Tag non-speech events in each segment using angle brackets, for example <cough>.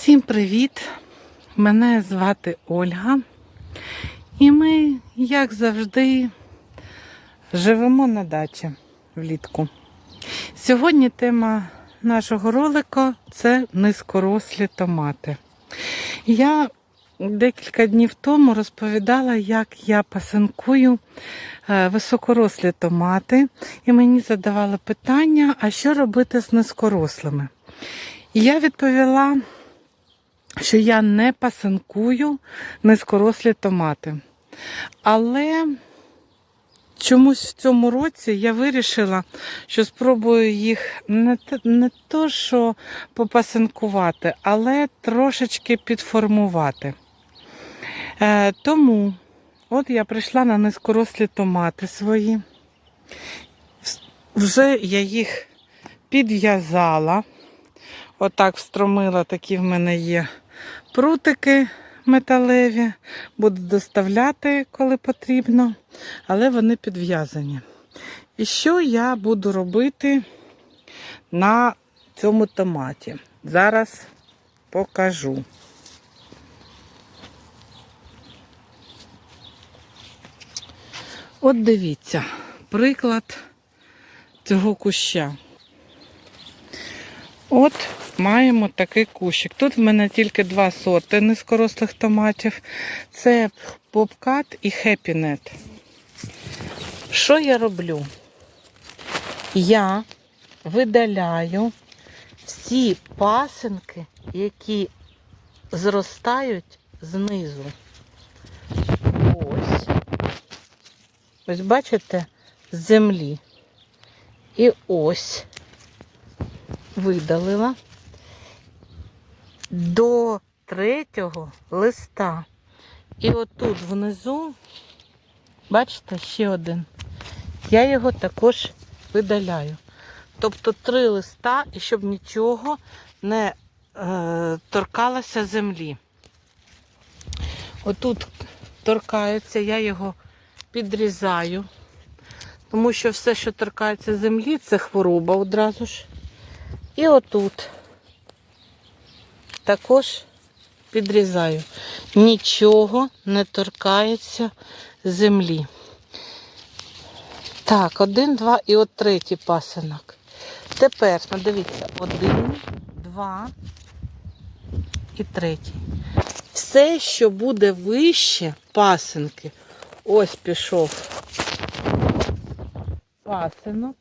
Всім привіт! Мене звати Ольга. І ми, як завжди, живемо на дачі влітку. Сьогодні тема нашого ролика це низькорослі томати. Я декілька днів тому розповідала, як я пасинкую е, високорослі томати, і мені задавали питання, а що робити з низькорослими. І я відповіла, що я не пасинкую низькорослі томати. Але чомусь в цьому році я вирішила, що спробую їх не, не то, що попасинкувати, але трошечки підформувати. Е, тому от я прийшла на низькорослі томати свої. Вже я їх підв'язала. Отак встромила, такі в мене є прутики металеві. Буду доставляти, коли потрібно, але вони підв'язані. І що я буду робити на цьому томаті? Зараз покажу. От дивіться, приклад цього куща. От маємо такий кущик. Тут в мене тільки два сорти низькорослих томатів. Це попкат і хепінет. Що я роблю? Я видаляю всі пасинки, які зростають знизу. Ось. Ось бачите, з землі. І ось видалила до третього листа. І отут внизу, бачите, ще один. Я його також видаляю. Тобто три листа, і щоб нічого не е, торкалося землі. Отут торкається, я його підрізаю, тому що все, що торкається землі, це хвороба одразу ж. І отут також підрізаю. Нічого не торкається землі. Так, один, два і от третій пасинок. Тепер, ну, дивіться, один, два і третій. Все, що буде вище пасинки, ось пішов пасинок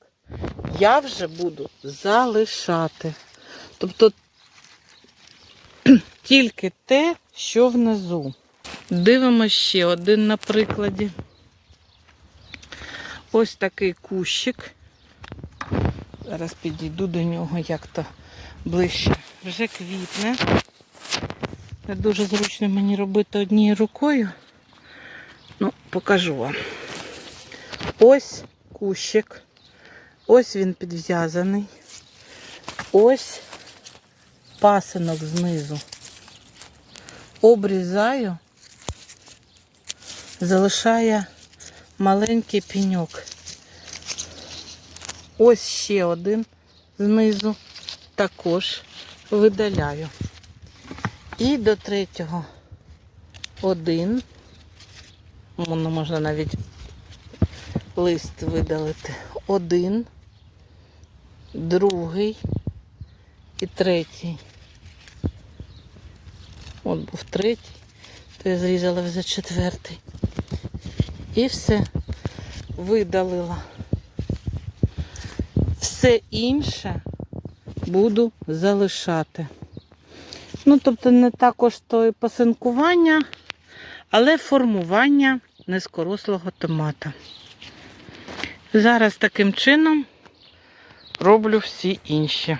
я вже буду залишати. Тобто <clears throat> тільки те, що внизу. Дивимося ще один на прикладі. Ось такий кущик. Зараз підійду до нього як-то ближче. Вже квітне. Не дуже зручно мені робити однією рукою. Ну, покажу вам. Ось кущик. Ось він підв'язаний. Ось пасинок знизу. Обрізаю, залишає маленький піньок. Ось ще один знизу також видаляю. І до третього один. Воно можна навіть лист видалити. Один другий і третій. От був третій, то я зрізала вже четвертий. І все видалила. Все інше буду залишати. Ну, тобто не також то і пасинкування, але формування низькорослого томата. Зараз таким чином роблю всі інші.